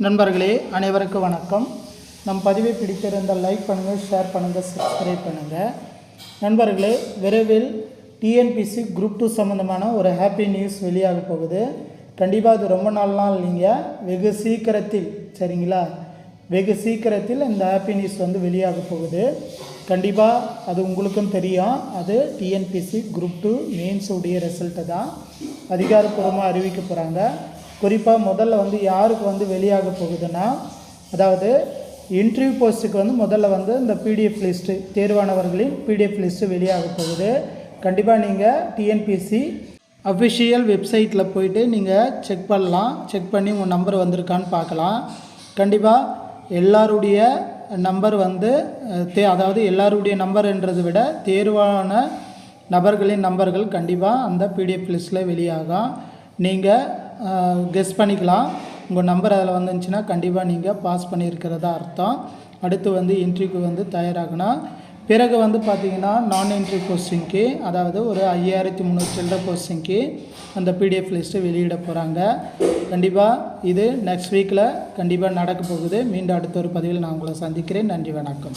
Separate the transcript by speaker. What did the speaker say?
Speaker 1: நண்பர்களே அனைவருக்கும் வணக்கம். நம் பதிவை பிடித்திருந்தால் லைக் பண்ணுங்கள் ஷேர் பண்ணுங்கள் சப்ஸ்கிரைப் பண்ணுங்கள் நண்பர்களே விரைவில் டிஎன்பிசி குரூப் டூ சம்மந்தமான ஒரு ஹாப்பி நியூஸ் வெளியாக போகுது. கண்டிப்பாக அது ரொம்ப நாள் நாள் நீங்கள் வெகு சீக்கிரத்தில் சரிங்களா? வெகு சீக்கிரத்தில் இந்த ஹாப்பி நியூஸ் வந்து வெளியாக போகுது. கண்டிப்பாக அது உங்களுக்கும் தெரியும். அது டிஎன்பிசி குரூப் டூ மெயின்ஸுடைய ரிசல்ட்டு தான் அதிகாரப்பூர்வமாக அறிவிக்க போகிறாங்க குறிப்பாக முதல்ல வந்து யாருக்கு வந்து வெளியாக போகுதுன்னா அதாவது இன்டர்வியூ போஸ்ட்டுக்கு வந்து முதல்ல வந்து இந்த பிடிஎஃப் லிஸ்ட்டு தேர்வானவர்களின் பிடிஎஃப் லிஸ்ட்டு வெளியாக போகுது. கண்டிப்பாக நீங்கள் டிஎன்பிஎஸ்சி அஃபிஷியல் வெப்சைட்டில் போயிட்டு நீங்கள் செக் பண்ணலாம். செக் பண்ணி உங்கள் நம்பர் வந்திருக்கான்னு பார்க்கலாம். கண்டிப்பாக எல்லாருடைய நம்பர் வந்து தே அதாவது எல்லாருடைய நம்பர்ன்றதை விட தேர்வான நபர்களின் நம்பர்கள் கண்டிப்பாக அந்த பிடிஎஃப் லிஸ்ட்டில் வெளியாகும் நீங்கள் கெஸ் பண்ணிக்கலாம். உங்கள் நம்பர் அதில் வந்துருந்துச்சுன்னா கண்டிப்பாக நீங்கள் பாஸ் பண்ணியிருக்கிறதா அர்த்தம். அடுத்து வந்து இன்ட்ரிக்கு வந்து தயாராகணும் பிறகு வந்து பார்த்தீங்கன்னா நான் என்ட்ரி போஸ்டிங்க்கு அதாவது ஒரு ஐயாயிரத்தி முந்நூற்றி சில்லற போஸ்டிங்க்கு அந்த பிடிஎஃப் லிஸ்ட்டு வெளியிட போகிறாங்க கண்டிப்பாக இது நெக்ஸ்ட் வீக்கில் கண்டிப்பாக நடக்க போகுது. மீண்டும் அடுத்த ஒரு பதிவில் நான் உங்களை சந்திக்கிறேன். நன்றி வணக்கம்.